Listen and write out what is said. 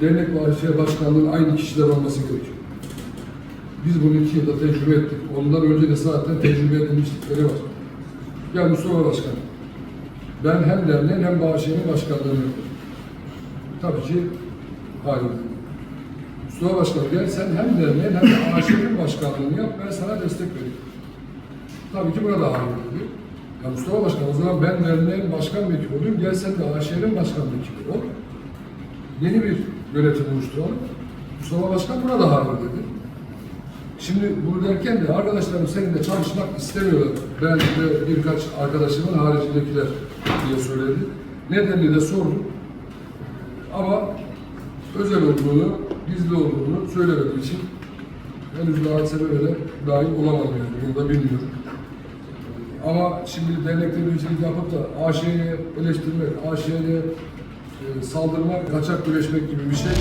dernek ve AŞ başkanlığının aynı kişiler olması gerekiyor. Biz bunu iki yılda tecrübe ettik. Ondan önce de zaten tecrübe edilmişlikleri var. Ya Mustafa Başkan, ben hem derneğin hem bağışçının başkanlığını yapıyorum. Tabii ki halim. Mustafa Başkan gel sen hem derneğin hem de başkanlığını yap, ben sana destek vereyim. Tabii ki burada halim dedi. Ya Mustafa Başkan o zaman ben derneğin başkan vekili olayım, gel sen de AŞ'nin başkan vekili ol. Yeni bir yönetim oluşturalım. Mustafa Başkan burada halim dedi. Şimdi bunu derken de arkadaşlarım seninle çalışmak istemiyorlar. Ben de birkaç arkadaşımın haricindekiler diye söyledi. Nedenini de sordum. Ama özel olduğunu, gizli olduğunu söylemediği için henüz daha sebebe dahil olamadım yani. Bunu da bilmiyorum. Ama şimdi dernek temsilcilik yapıp da AŞ'ye eleştirmek, AŞ'ye saldırmak, kaçak güreşmek gibi bir şey